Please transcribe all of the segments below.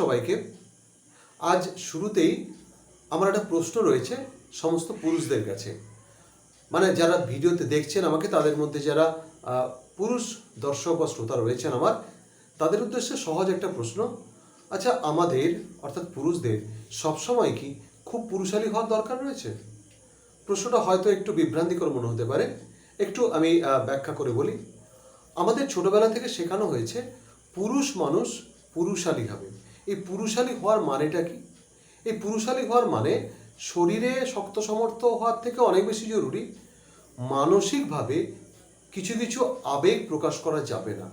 সবাইকে। আজ শুরুতেই আমার একটা প্রশ্ন রয়েছে সমস্ত পুরুষদের কাছে। মানে যারা ভিডিওতে দেখছেন আমাকে, তাদের মধ্যে যারা পুরুষ দর্শক বা শ্রোতা রয়েছেন আমার, তাদের উদ্দেশ্যে সহজ একটা প্রশ্ন। আচ্ছা আমাদের, অর্থাৎ পুরুষদের, সবসময় কি খুব পুরুষালী হওয়ার দরকার রয়েছে? প্রশ্নটা হয়তো একটু বিভ্রান্তিকর মনে হতে পারে। একটু আমি ব্যাখ্যা করে বলি। আমাদের ছোটবেলা থেকে শেখানো হয়েছে, পুরুষ মানুষ পুরুষালী হবে। এই পুরুষালী হওয়ার মানেটা কি? এই পুরুষালী হওয়ার মানে শরীরে শক্ত সমর্থ হওয়ার থেকে অনেক বেশি জরুরি। মানসিকভাবে কিছু কিছু আবেগ প্রকাশ করা যাবে না।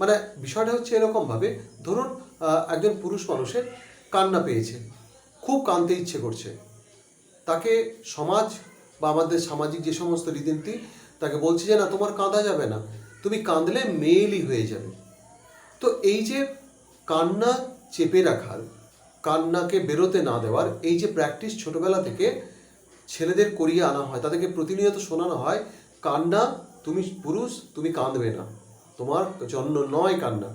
মানে বিষয়টা হচ্ছে এরকমভাবে, ধরুন একজন পুরুষ মানুষের কান্না পেয়েছে, খুব কাঁদতে ইচ্ছে করছে। তাকে সমাজ বা আমাদের সামাজিক যে সমস্ত রীতিনীতি, তাকে বলছে যে, না, তোমার কাঁদা যাবে না। তুমি কাঁদলে মেয়েলি হয়ে যাবে। তো এই যে কান্না চেপে রাখার, কান্নাকে বেরোতে না দেওয়ার, এই যে প্র্যাকটিস ছোটবেলা থেকে ছেলেদের করিয়ে আনা হয়, তাদেরকে প্রতিনিয়ত শোনানো হয়, কান্না, তুমি পুরুষ, তুমি কাঁদবে না, তোমার জন্য নয় কান্না।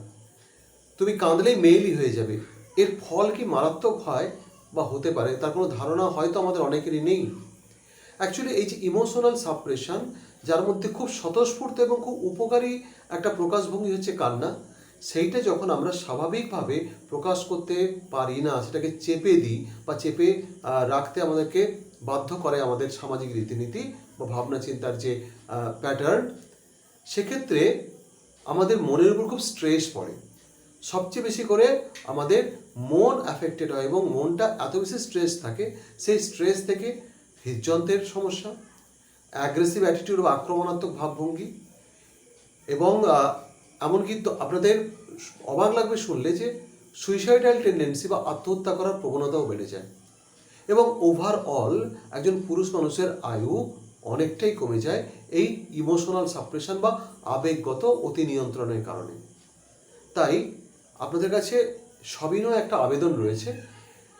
তুমি কাঁদলেই মেয়েলি হয়ে যাবে। এর ফল কি মারাত্মক হয় বা হতে পারে, তার কোনো ধারণা হয়তো আমাদের অনেকেরই নেই। অ্যাকচুয়ালি এই যে ইমোশনাল সাপ্রেশন যার মধ্যে খুব স্বতঃস্ফূর্ত এবং খুব উপকারী একটা প্রকাশভঙ্গি হচ্ছে কান্না। সেইটা যখন আমরা স্বাভাবিকভাবে প্রকাশ করতে পারি না, সেটাকে চেপে দিই বা চেপে রাখতে আমাদেরকে বাধ্য করে আমাদের সামাজিক রীতিনীতি বা ভাবনা চিন্তার যে প্যাটার্ন সেক্ষেত্রে আমাদের মনের উপর খুব স্ট্রেস পড়ে। সবচেয়ে বেশি করে আমাদের মন অ্যাফেক্টেড হয় এবং মনটা এত বেশি স্ট্রেস থাকে, সেই স্ট্রেস থেকে হৃদযন্ত্রের সমস্যা অ্যাগ্রেসিভ অ্যাটিটিউড বা আক্রমণাত্মক ভাবভঙ্গি এবং এমনকি আপনাদের অবাক লাগবে শুনলে যে সুইসাইডাল টেন্ডেন্সি বা আত্মহত্যা করার প্রবণতাও বেড়ে যায়। এবং ওভারঅল একজন পুরুষ মানুষের আয়ু অনেকটাই কমে যায় এই ইমোশনাল সাপ্রেশন বা আবেগগত অতি নিয়ন্ত্রণের কারণে। তাই আপনাদের কাছে সবিনয় একটা আবেদন রয়েছে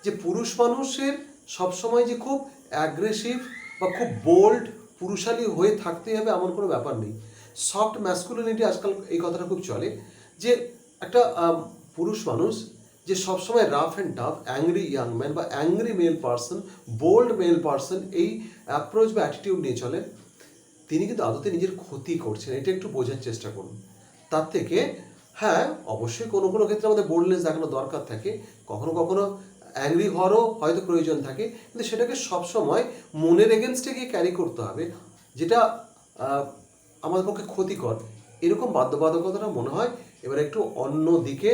যে পুরুষ মানুষের সবসময় যে খুব অ্যাগ্রেসিভ বা খুব বোল্ড পুরুষালী হয়ে থাকতেই হবে এমন কোনো ব্যাপার নেই। সফট ম্যাসকুলিনিটি আজকাল এই কথাটা খুব চলে, যে একটা পুরুষ মানুষ যে সবসময় rough and tough angry young man বা angry male person bold male person এই অ্যাপ্রোচ বা অ্যাটিটিউড নিয়ে চলেন তিনি কিন্তু আদতে নিজের ক্ষতি করছেন, এটা একটু বোঝার চেষ্টা করুন। তার থেকে হ্যাঁ অবশ্যই কোনো কোনো ক্ষেত্রে আমাদের বোল্ডনেস দেখানো দরকার থাকে, কখনো কখনো অ্যাংরি হওয়ারও হয়তো প্রয়োজন থাকে, কিন্তু সেটাকে সবসময় মনের এগেনস্টে গিয়ে ক্যারি করতে হবে, যেটা আমাদের পক্ষে ক্ষতিকর। এরকম বাধ্যবাধকতাটা মনে হয় এবার একটু অন্য দিকে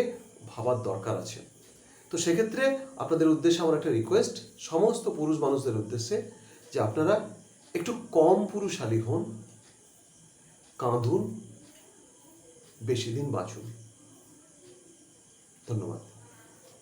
ভাবার দরকার আছে। তো সেক্ষেত্রে আপনাদের উদ্দেশ্যে আমার একটা রিকোয়েস্ট সমস্ত পুরুষ মানুষদের উদ্দেশ্যে যে আপনারা একটু কম পুরুষালী হন, কাঁদুন, বেশি দিন বাঁচুন। ধন্যবাদ।